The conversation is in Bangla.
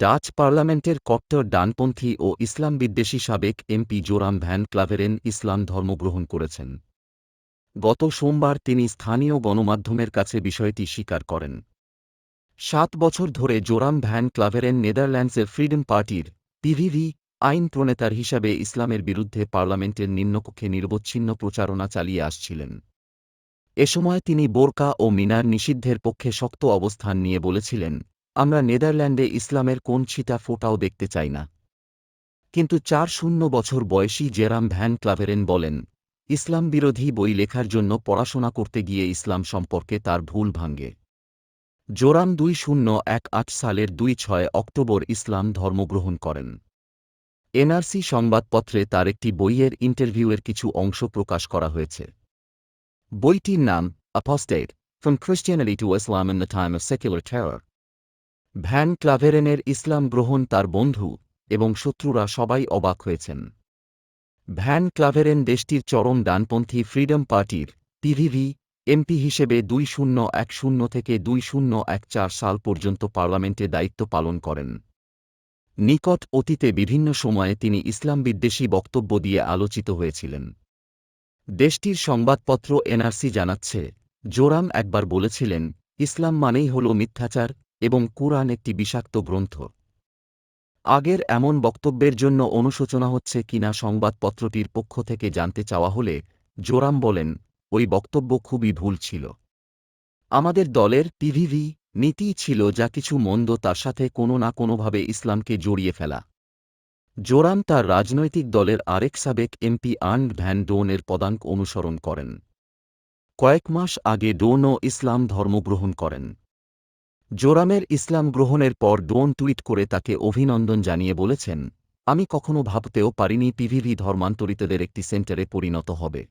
ডাচ পার্লামেন্টের কট্টর ডানপন্থী ও ইসলাম বিদ্বেষী সাবেক এমপি জোরাম ভ্যান ক্লাভেরেন ইসলাম ধর্মগ্রহণ করেছেন। গত সোমবার তিনি স্থানীয় গণমাধ্যমের কাছে বিষয়টি স্বীকার করেন। সাত বছর ধরে জোরাম ভ্যান ক্লাভেরেন নেদারল্যান্ডসের ফ্রিডম পার্টির পিভিভি আইন প্রণেতার হিসাবে ইসলামের বিরুদ্ধে পার্লামেন্টের নিম্নকক্ষে নিরবচ্ছিন্ন প্রচারণা চালিয়ে আসছিলেন। এ সময় তিনি বোরকা ও মিনার নিষিদ্ধের পক্ষে শক্ত অবস্থান নিয়ে বলেছিলেন আমরা নেদারল্যান্ডে ইসলামের কোন ছিটা ফোটাও দেখতে চাই না। কিন্তু চার শূন্য বছর বয়সী জেরাম ভ্যান ক্লাভেরেন বলেন, ইসলাম বিরোধী বই লেখার জন্য পড়াশোনা করতে গিয়ে ইসলাম সম্পর্কে তার ভুল ভাঙ্গে জোরাম দুই শূন্য এক আট সালের দুই ছয় অক্টোবর ইসলাম ধর্মগ্রহণ করেন। এনআরসি সংবাদপত্রে তার একটি বইয়ের ইন্টারভিউয়ের কিছু অংশ প্রকাশ করা হয়েছে। বইটির নাম apostate from Christianity to Islam in the time of secular terror van ক্লাভেরেনের ইসলাম গ্রহণ তার বন্ধু এবং শত্রুরা সবাই অবাক হয়েছেন। ভ্যান ক্লাভেরেন দেশটির চরম ডানপন্থী ফ্রিডম পার্টির পিভিভি এমপি হিসেবে দুই শূন্য এক শূন্য থেকে দুই শূন্য এক চার সাল পর্যন্ত পার্লামেন্টে দায়িত্ব পালন করেন। নিকট অতীতে বিভিন্ন সময়ে তিনি ইসলাম বিদ্বেষী বক্তব্য দিয়ে আলোচিত হয়েছিলেন। দেশটির সংবাদপত্র এনআরসি জানাচ্ছে, জোরাম একবার বলেছিলেন, ইসলাম মানেই হল মিথ্যাচার এবং কুরআন একটি বিষাক্ত গ্রন্থ। আগের এমন বক্তব্যের জন্য অনুশোচনা হচ্ছে কিনা সংবাদপত্রটির পক্ষ থেকে জানতে চাওয়া হলে জোরাম বলেন, ওই বক্তব্য খুবই ভুল ছিল। আমাদের দলের পিভিভি নীতি ছিল যা কিছু মন্দ তার সাথে কোনো না কোনোভাবে ইসলামকে জড়িয়ে ফেলা। জোরাম তার রাজনৈতিক দলের আরেক সাবেক এমপি আর্ন ভ্যান ডোনের পদাঙ্ক অনুসরণ করেন। কয়েক মাস আগে ডোনও ইসলাম ধর্মগ্রহণ করেন। জোরামের ইসলাম গ্রহণের পর ডোন টুইট করে তাকে অভিনন্দন জানিয়ে বলেছেন, আমি কখনো ভাবতেও পারিনি পিভিভি ধর্মান্তরিতদের একটি সেন্টারে পরিণত হবে।